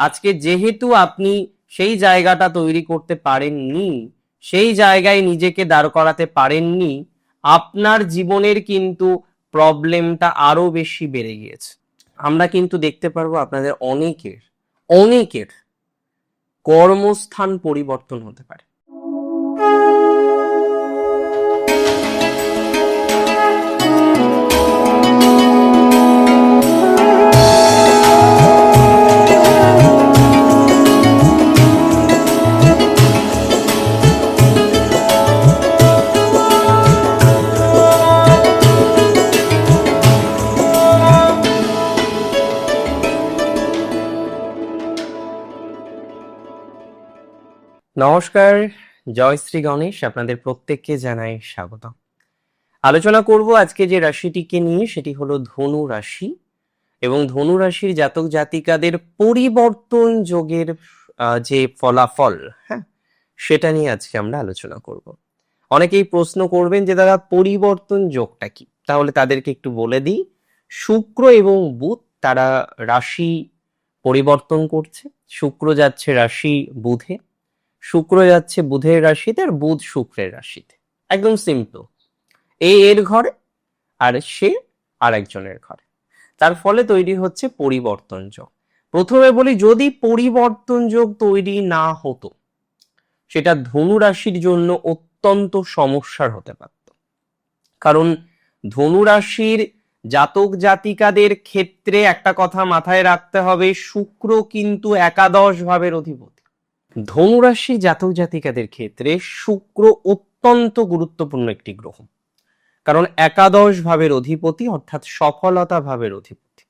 আজকে যেহেতু আপনি সেই জায়গাটা তৈরি করতে পারেননি, সেই জায়গায় নিজেকে দাঁড় করাতে পারেননি, আপনার জীবনের কিন্তু প্রবলেমটা আরও বেশি বেড়ে গিয়েছে। আমরা কিন্তু দেখতে পারব আপনাদের অনেকের অনেকের কর্মস্থান পরিবর্তন হতে পারে। নমস্কার, জয় শ্রী গণেশ, আপনাদের প্রত্যেককে জানাই স্বাগত আলোচনা করব আজকে যে রাশিটিকে নিয়ে, সেটি হলো ধনু রাশি এবং ধনু রাশির জাতক জাতিকাদের পরিবর্তন যোগের যে ফলাফল হ্যাঁ সেটা নিয়ে আজকে আমরা আলোচনা করব। অনেকেই প্রশ্ন করবেন যে, দাদা, পরিবর্তন যোগটা কি? তাহলে তাদেরকে একটু বলে দিই। শুক্র এবং বুধ, তারা রাশি পরিবর্তন করছে। শুক্র যাচ্ছে রাশি বুধে। শুক্র যাচ্ছে বুধের রাশিতে আর বুধ শুক্রের রাশিতে। একদম সিম্পল এ এর ঘরে, আর সে আর একজনের ঘরে। তার ফলে তৈরি হচ্ছে পরিবর্তন যোগ। প্রথমে বলি, যদি পরিবর্তন যোগ তৈরি না হতো, সেটা ধনু রাশির জন্য অত্যন্ত সমস্যার হতে পারত। কারণ ধনু রাশির জাতক জাতিকাদের ক্ষেত্রে একটা কথা মাথায় রাখতে হবে, শুক্র কিন্তু একাদশ ভাবের অধিপতি। ধনুরাশি জাতক জাতিকাদের ক্ষেত্রে শুক্র অত্যন্ত গুরুত্বপূর্ণ একটি গ্রহ। কারণ একাদশ ভাবের অধিপতি অর্থাৎ সফলতা ভাবের অধিপতি।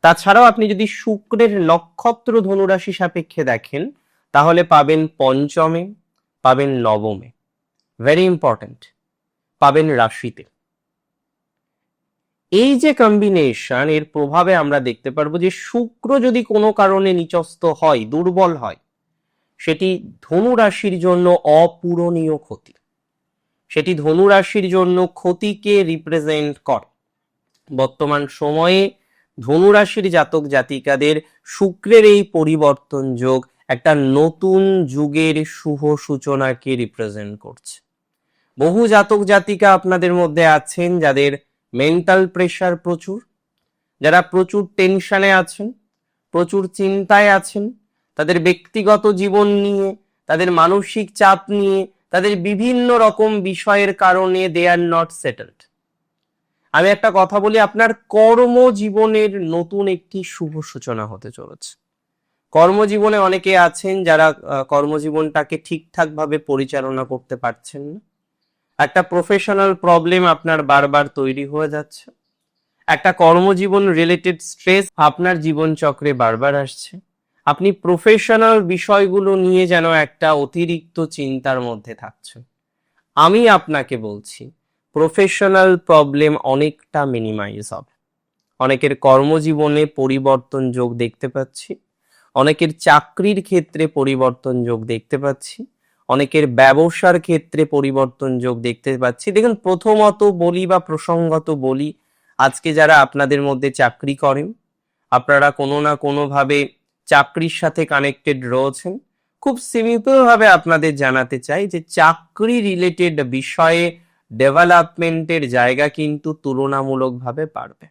তাছাড়াও আপনি যদি শুক্রের নক্ষত্র ধনুরাশি সাপেক্ষে দেখেন, তাহলে পাবেন পঞ্চমে, পাবেন নবমে। ভেরি ইম্পর্ট্যান্ট পাবেন রাশিতে। এই যে কম্বিনেশন এর প্রভাবে আমরা দেখতে পারব যে শুক্র যদি কোনো কারণে নিচস্ত হয়, দুর্বল হয় সেটি ধনু রাশির জন্য অপূরণীয় ক্ষতি। সেটি ধনু রাশির জন্য ক্ষতিকে রিপ্রেজেন্ট করে। বর্তমান সময়ে ধনু রাশির জাতক জাতিকাদের শুক্রের এই পরিবর্তন যোগ একটা নতুন যুগের শুভ সূচনাকে রিপ্রেজেন্ট করছে। বহু জাতক জাতিকা আপনাদের মধ্যে আছেন যাদের মেন্টাল প্রেশার প্রচুর, যারা প্রচুর টেনশনে আছেন, প্রচুর চিন্তায় আছেন তাদের ব্যক্তিগত জীবন নিয়ে, তাদের মানসিক চাপ নিয়ে, তাদের বিভিন্ন রকম বিষয়ের কারণে দে আর নট সেটেলড আমি একটা কথা বলি, আপনার কর্মজীবনের নতুন একটি শুভ সূচনা হতে চলেছে। কর্মজীবনে অনেকে আছেন যারা কর্মজীবনটাকে ঠিকঠাক ভাবে পরিচালনা করতে পারছেন না। একটা প্রফেশনাল প্রবলেম আপনার বারবার তৈরি হয়ে যাচ্ছে। একটা কর্মজীবন রিলেটেড স্ট্রেস আপনার জীবনচক্রে বারবার আসছে। আপনি প্রফেশনাল বিষয়গুলো নিয়ে যেন একটা অতিরিক্ত চিন্তার মধ্যে থাকছেন। আমি আপনাকে বলছি প্রফেশনাল প্রবলেম অনেকটা মিনিমাইজ হবে। অনেকের কর্মজীবনে পরিবর্তন যোগ দেখতে পাচ্ছি, অনেকের চাকরির ক্ষেত্রে পরিবর্তন যোগ দেখতে পাচ্ছি, অনেকের ব্যবসার ক্ষেত্রে পরিবর্তন যোগ দেখতে পাচ্ছি। দেখুন, প্রথমত বলি বা প্রসঙ্গত বলি, আজকে যারা আপনাদের মধ্যে চাকরি করেন, আপনারা কোনো না কোনোভাবে চাকরির সাথে কানেক্টেড রয়েছেন। খুব সিম্পল ভাবে আপনাদের জানাতে চাই যে চাকরি রিলেটেড বিষয়ে ডেভেলপমেন্টের জায়গা কিন্তু তুলনামূলকভাবে বাড়বে।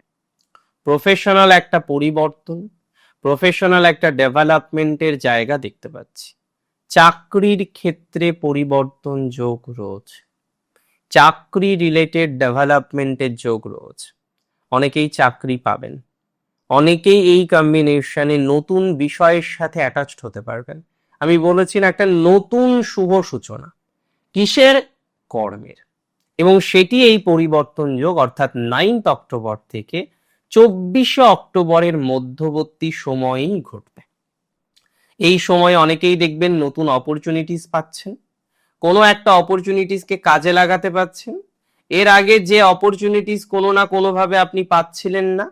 প্রফেশনাল একটা পরিবর্তন প্রফেশনাল একটা ডেভেলপমেন্টের জায়গা দেখতে পাচ্ছি। চাকরির ক্ষেত্রে পরিবর্তন যোগ রয়েছে। চাকরি রিলেটেড ডেভেলপমেন্টের যোগ রয়েছে। অনেকেই চাকরি পাবেন। অনেকেই এই কম্বিনেশনে নতুন বিষয়ের সাথে অ্যাটাচড হতে পারবেন। আমি বলেছি না একটা নতুন শুভ সূচনা, কিসের? কর্মের। এবং সেটি এই পরিবর্তন যোগ, অর্থাৎ নাইনথ অক্টোবর থেকে চব্বিশে অক্টোবরের মধ্যবর্তী সময়েই ঘটবে। এই সময়ে অনেকেই দেখবেন নতুন অপরচুনিটিস পাচ্ছেন। কোনো একটা অপরচুনিটিসকে কাজে লাগাতে পাচ্ছেন। এর আগে যে অপরচুনিটিস কোনো না কোনোভাবে আপনি পাচ্ছিলেন না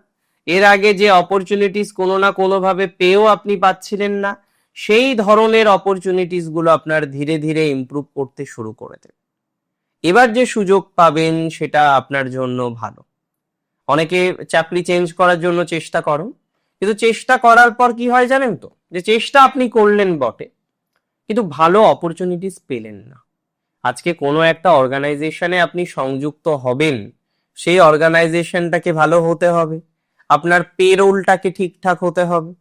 এর আগে যে অপরচুনিটিস কোনো না কোনোভাবে পেয়েও আপনি পাচ্ছিলেন না, সেই ধরনের অপরচুনিটিসগুলো আপনার ধীরে ধীরে ইমপ্রুভ করতে শুরু করে দেবে। এবার যে সুযোগ পাবেন সেটা আপনার জন্য ভালো। অনেকে চাকরি চেঞ্জ করার জন্য চেষ্টা করো কিন্তু চেষ্টা করার পর কি হয় জানেন তো? যে চেষ্টা আপনি করলেন বটে, কিন্তু ভালো অপরচুনিটিস পেলেন না। আজকে কোনো একটা অর্গানাইজেশনে আপনি সংযুক্ত হবেন, সেই অর্গানাইজেশনটাকে ভালো হতে হবে। আপনার পেরোলটাকে ঠিকঠাক হতে হবে?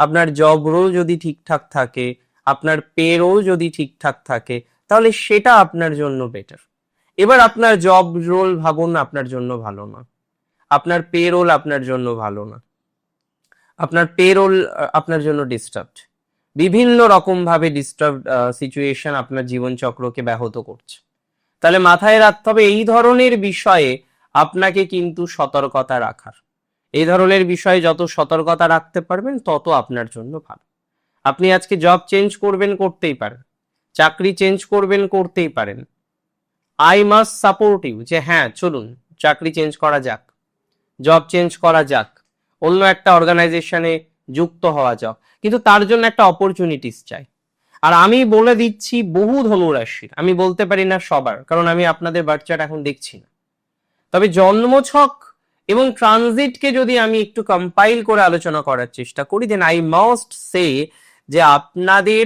আপনার জব রোল যদি ঠিকঠাক থাকে, আপনার পেরোল যদি ঠিকঠাক থাকে, তাহলে সেটা আপনার জন্য বেটার এবার আপনার জব রোল ভাবুন আপনার জন্য ভালো না। আপনার পেরোল আপনার জন্য ভালো না। আপনার পেরোল আপনার জন্য ডিস্টার্বড বিভিন্ন রকম ভাবে ডিস্টার্ব সিচুয়েশন আপনার জীবনচক্রকে ব্যাহত করছে। তাহলে মাথায় রাখতে হবে এই ধরনের বিষয়ে আপনাকে কিন্তু সতর্কতা রাখার। এই ধরনের বিষয়ে যত সতর্কতা রাখতে পারবেন, তত আপনার জন্য ভালো। আপনি আজকে জব চেঞ্জ করবেন, করতেই পারেন। চাকরি চেঞ্জ করবেন, করতেই পারেন। আই মাস্ট সাপোর্ট ইউ যে হ্যাঁ চলুন, চাকরি চেঞ্জ করা যাক জব চেঞ্জ করা যাক, অন্য একটা অর্গানাইজেশনে যুক্ত হওয়া যাক। কিন্তু তার জন্য একটা অপরচুনিটিস চাই। আর আমি বলে দিচ্ছি বহু ধনুরাশির আমি বলতে পারি না সবার, কারণ আমি আপনাদের বাচ্চাটা এখন দেখছি না। তবে জন্মছক এবং ট্রানজিটকে যদি আমি একটু কম্পাইল করে আলোচনা করার চেষ্টা করি দেন আই মাস্ট সে যে আপনাদের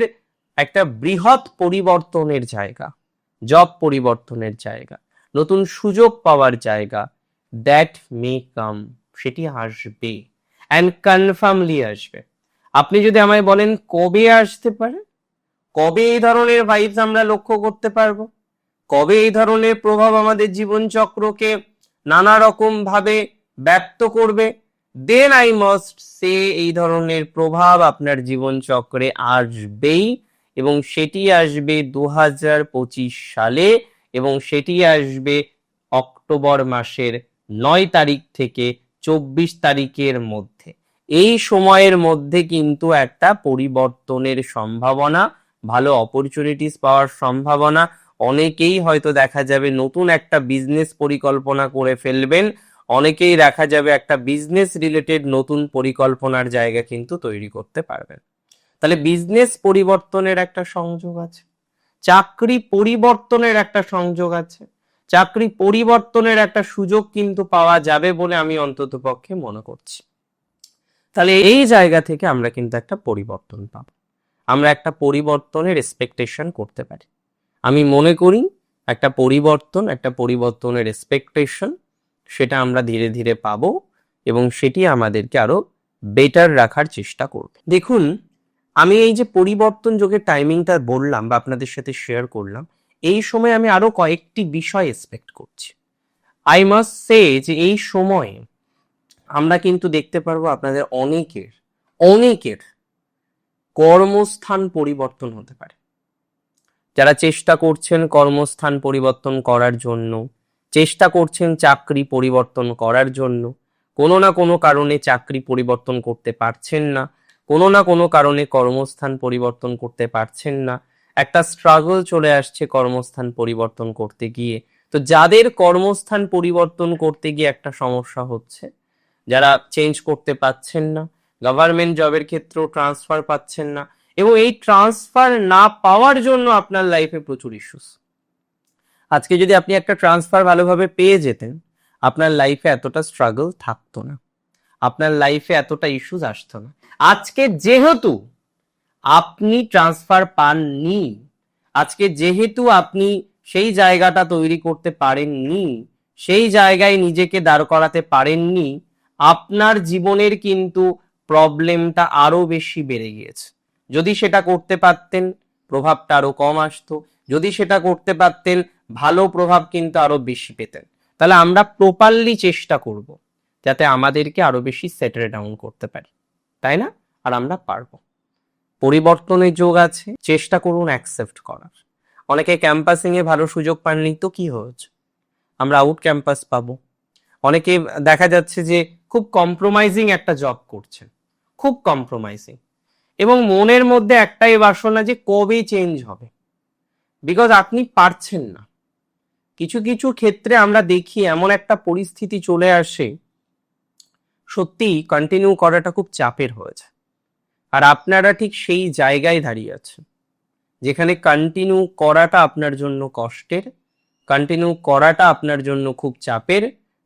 একটা বৃহৎ পরিবর্তনের জায়গা জব পরিবর্তনের জায়গা, নতুন সুযোগ পাওয়ার জায়গা দ্যাট মে কাম সেটি আসবে অ্যান্ড কনফার্মলি আসবে। আপনি যদি আমায় বলেন কবে আসতে পারে, কবে এই ধরনের ভাইবস আমরা লক্ষ্য করতে পারব, কবে এই ধরনের প্রভাব আমাদের জীবন চক্রকে নানা রকম ভাবে ব্যক্ত করবে দেন আই মাস্ট সে এই ধরনের প্রভাব আপনার জীবন চক্রে আসবেই এবং সেটি আসবে দু হাজার পঁচিশ সালে এবং সেটি আসবে অক্টোবর মাসের নয় তারিখ থেকে চব্বিশ তারিখের মধ্যে। এই সময়ের মধ্যে কিন্তু একটা পরিবর্তনের সম্ভাবনা, ভালো অপরচুনিটিস পাওয়ার সম্ভাবনা অনেকেই হয়তো দেখা যাবে নতুন একটা বিজনেস পরিকল্পনা করে ফেলবেন, অনেকেই দেখা যাবে একটা বিজনেস রিলেটেড নতুন পরিকল্পনার জায়গা কিন্তু তৈরি করতে পারবেন। তাহলে বিজনেস পরিবর্তনের একটা সংযোগ আছে, চাকরি পরিবর্তনের একটা সংযোগ আছে, চাকরি পরিবর্তনের একটা সুযোগ কিন্তু পাওয়া যাবে বলে আমি অন্তত পক্ষে মনে করছি। তাহলে এই জায়গা থেকে আমরা কিন্তু একটা পরিবর্তন পাবো, আমরা একটা পরিবর্তনের এক্সপেকটেশন করতে পারি। আমি মনে করি একটা পরিবর্তন, একটা পরিবর্তনের এক্সপেকটেশন সেটা আমরা ধীরে ধীরে পাবো এবং সেটি আমাদেরকে আরও বেটার রাখার চেষ্টা করবে। দেখুন, আমি এই যে পরিবর্তন যোগের টাইমিংটা বললাম বা আপনাদের সাথে শেয়ার করলাম, এই সময় আমি আরও কয়েকটি বিষয় এক্সপেক্ট করছি। আই মাস্ট সে যে এই সময়ে আমরা কিন্তু দেখতে পারব আপনাদের অনেকের অনেকের কর্মস্থান পরিবর্তন হতে পারে। যারা চেষ্টা করছেন কর্মস্থান পরিবর্তন করার জন্য, চেষ্টা করছেন চাকরি পরিবর্তন করার জন্য, কোনো না কোনো কারণে চাকরি পরিবর্তন করতে পারছেন না, কোনো না কোনো কারণে কর্মস্থান পরিবর্তন করতে পারছেন না, একটা স্ট্রাগল চলে আসছে কর্মস্থান পরিবর্তন করতে গিয়ে। তো যাদের কর্মস্থান পরিবর্তন করতে গিয়ে একটা সমস্যা হচ্ছে, যারা চেঞ্জ করতে পাচ্ছেন না গভর্নমেন্ট জবের ক্ষেত্রেও ট্রান্সফার পাচ্ছেন না এবং এই ট্রান্সফার না পাওয়ার জন্য আপনার লাইফে প্রচুর ইস্যুস আজকে যদি আপনি একটা ট্রান্সফার ভালোভাবে পেয়ে যেতেন, আপনার লাইফে এতটা স্ট্রাগল থাকতো না। আপনার লাইফে এতটা ইস্যুস আসতো না। আজকে যেহেতু আপনি ট্রান্সফার পাননি, আজকে যেহেতু আপনি সেই জায়গাটা তৈরি করতে পারেননি, সেই জায়গায় নিজেকে দাঁড় করাতে পারেননি, আপনার জীবনের কিন্তু প্রবলেমটা আরও বেশি বেড়ে গিয়েছে। যদি সেটা করতে পারতেন, প্রভাবটা আরও কম আসতো। যদি সেটা করতে পারতেন, ভালো প্রভাব কিন্তু আরও বেশি পেতেন। তাহলে আমরা প্রপারলি চেষ্টা করব, যাতে আমাদেরকে আরও বেশি সেটেল ডাউন করতে পারি। তাই না? আর আমরা পারব। পরিবর্তনের যোগ আছে, চেষ্টা করুন অ্যাকসেপ্ট করার। অনেকে ক্যাম্পাসিং এ ভালো সুযোগ পাননি, তো কি হয়েছে? আমরা আউট ক্যাম্পাস পাবো। অনেকে দেখা যাচ্ছে যে খুব কম্প্রোমাইজিং একটা জব করছেন। খুব কম্প্রোমাইজিং এবং মনের মধ্যে একটাই বাসনা যে কবে চেঞ্জ হবে। বিকজ আপনি পারছেন না। কিছু কিছু ক্ষেত্রে আমরা দেখি এমন একটা পরিস্থিতি চলে আসে, সত্যি কন্টিনিউ করাটা খুব চাপের হয়েছে আর আপনারা ঠিক সেই জায়গায় দাঁড়িয়ে আছেন, যেখানে কন্টিনিউ করাটা আপনার জন্য কষ্টের কন্টিনিউ করাটা আপনার জন্য খুব চাপের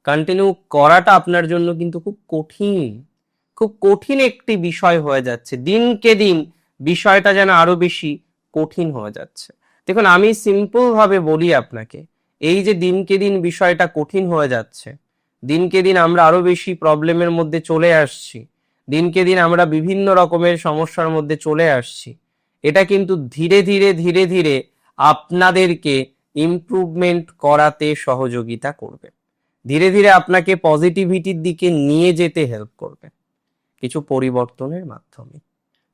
কন্টিনিউ করাটা আপনার জন্য কিন্তু খুব কঠিন। খুব কঠিন একটি বিষয় হয়ে যাচ্ছে। দিনকে দিন বিষয়টা যেন আরও বেশি কঠিন হয়ে যাচ্ছে। দেখুন, আমি সিম্পল ভাবে বলি আপনাকে, এই যে দিনকে দিন বিষয়টা কঠিন হয়ে যাচ্ছে, দিনকে দিন আমরা আরও বেশি প্রবলেমের মধ্যে চলে আসছি, দিনকে দিন আমরা বিভিন্ন রকমের সমস্যার মধ্যে চলে আসছি, এটা কিন্তু ধীরে ধীরে ধীরে ধীরে আপনাদেরকে ইমপ্রুভমেন্ট করাতে সহযোগিতা করবে। ধীরে ধীরে আপনাকে পজিটিভিটির দিকে নিয়ে যেতে হেল্প করবে। কিছু পরিবর্তনের মাধ্যমে।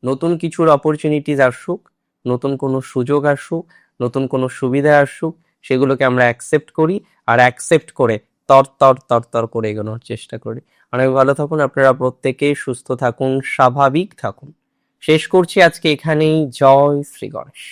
নতুন কিছুর অপরচুনিটিস আসুক, নতুন কোনো সুযোগ আসুক, নতুন কোনো সুবিধা আসুক, সেগুলোকে আমরা অ্যাকসেপ্ট করি আর অ্যাকসেপ্ট করে তর তর তর তর করে এগোনোর চেষ্টা করি। অনেক ভালো থাকুন, আপনারা প্রত্যেকে সুস্থ থাকুন, স্বাভাবিক থাকুন। শেষ করছি আজকে এখানেই। জয় শ্রী গণেশ।